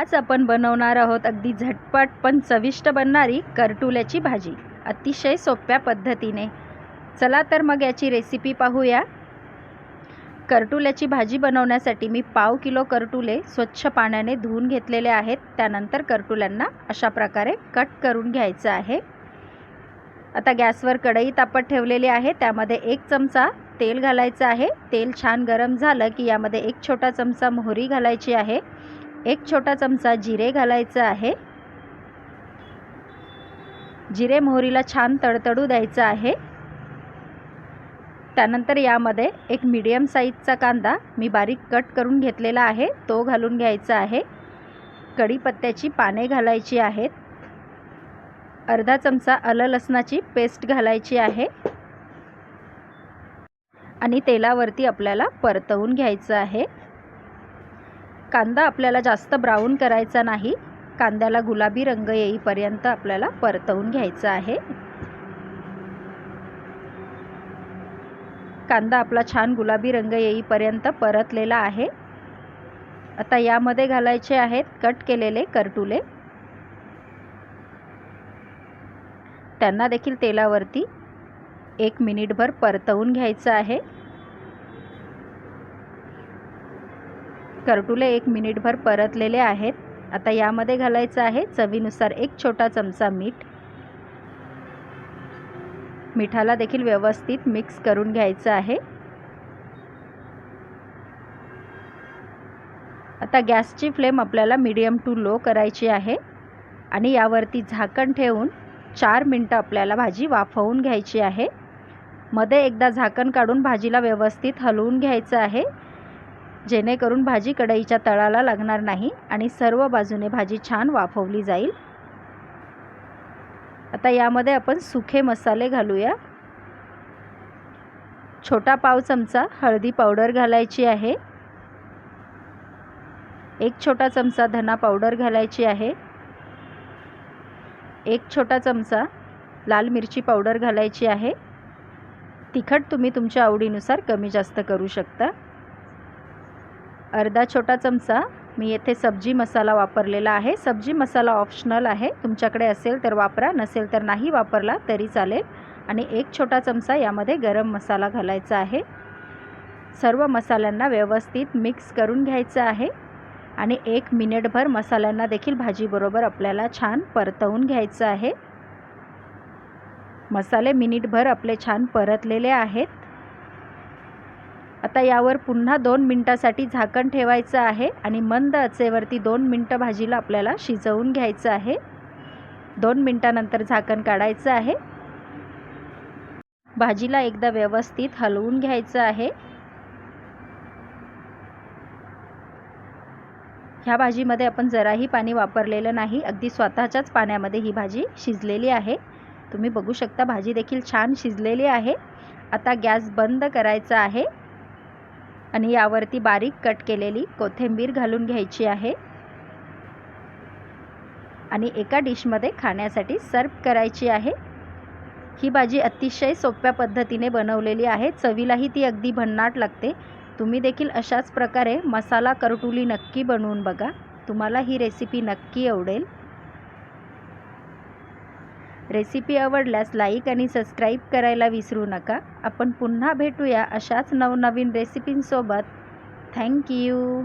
आज आपण बनवणार आहोत अगदी झटपट पण चविष्ट बनणारी करटुल्याची भाजी. अतिशय सोप्या पद्धतीने. चला तर मग याची रेसिपी पाहूया. करटुल्याची भाजी बनवण्यासाठी मी पाव किलो करटुले स्वच्छ पाण्याने धुवून घेतलेले आहेत. त्यानंतर करटुल्यांना अशा प्रकारे कट करून घ्यायचं आहे. आता गॅसवर कढई तापत ठेवलेली आहे. त्यामध्ये एक चमचा तेल घालायचं आहे. तेल छान गरम झालं की यामध्ये एक छोटा चमचा मोहरी घालायची आहे. एक छोटा चमचा जिरे घालायचं आहे. जिरे मोहरीला छान तडतडू द्यायचं आहे. त्यानंतर यामध्ये एक मीडियम साईजचा कांदा मी बारीक कट करून घेतलेला आहे. तो घालून घ्यायचा आहे. कढीपत्त्याची पाने घालायची आहेत. अर्धा चमचा आलं लसणाची पेस्ट घालायची आहे. आणि तेलावरती आपल्याला परतवून घ्यायचं आहे. कांदा आपल्याला जास्त ब्राऊन करायचा नाही. कांद्याला गुलाबी रंग येईपर्यंत आपल्याला परतवून घ्यायचा आहे. कांदा आपला छान गुलाबी रंग येईपर्यंत परतलेला आहे. आता यामध्ये घालायचे आहेत कट केलेले करटुले. त्यांना देखील तेलावरती एक मिनिटभर परतवून घ्यायचं आहे. करटुले एक मिनिटभर परतलेले आहेत. आता यामध्ये घालायचं आहे चवीनुसार एक छोटा चमचा मीठ. मिठाला देखील व्यवस्थित मिक्स करून घ्यायचं आहे. आता गॅसची फ्लेम आपल्याला मीडियम टू लो करायची आहे. आणि यावरती झाकण ठेवून चार मिनटं आपल्याला भाजी वाफवून घ्यायची आहे. मध्ये एकदा झाकण काढून भाजीला व्यवस्थित हलवून घ्यायचं आहे. जेणेकरून भाजी कढईच्या तळाला लागणार नाही आणि सर्व बाजूने भाजी छान वाफवली जाईल. आता यामध्ये आपण सुखे मसाले घालूया. छोटा पाव चमचा हळदी पावडर घालायची आहे. एक छोटा चमचा धना पावडर घालायची आहे. एक छोटा चमचा लाल मिरची पावडर घालायची आहे. तिखट तुम्ही तुमच्या आवडीनुसार कमी जास्त करू शकता. अर्धा छोटा चमचा मी येथे सब्जी मसाला वापरलेला आहे. सब्जी मसाला ऑप्शनल आहे. तुमच्याकडे असेल तर वापरा नसेल तर नाही वापरला तरी चालेल. आणि एक छोटा चमचा यामध्ये गरम मसाला घालायचा आहे. सर्व मसाल्यांना व्यवस्थित मिक्स करून घ्यायचं आहे. आणि एक मिनिटभर मसाल्यांना देखील भाजीबरोबर आपल्याला छान परतवून घ्यायचं आहे. मसाले मिनिटभर आपले छान परतलेले आहेत. आता यावर पुन्हा दोन मिनटासाठी झाकण ठेवायचं आहे आणि मंद आचेवरती दोन मिनटं भाजीला आपल्याला शिजवून घ्यायचं आहे. दोन मिनटानंतर झाकण काढायचं आहे. भाजीला एकदा व्यवस्थित हलवून घ्यायचं आहे. ह्या भाजीमध्ये आपण जराही पाणी वापरलेलं नाही अगदी स्वतःच्याच पाण्यामध्ये ही भाजी शिजलेली आहे. तुम्ही बघू शकता भाजी देखील छान शिजलेली आहे. आता गॅस बंद करायचा आहे. आणि यावरती बारीक कट केलेली कोथिंबीर घालून घ्यायची आहे. आणि एका डिशमध्ये खाण्यासाठी सर्व करायची आहे. ही भाजी अतिशय सोप्या पद्धतीने बनवलेली आहे. चवीलाही ती अगदी भन्नाट लागते. तुम्ही देखील अशाच प्रकारे मसाला करटुली नक्की बनवून बघा. तुम्हाला ही रेसिपी नक्की आवडेल. रेसिपी आवडल्यास लाईक आणि सबस्क्राईब करायला विसरू नका. आपण पुन्हा भेटूया अशाच नवनवीन रेसिपींसोबत. थँक्यू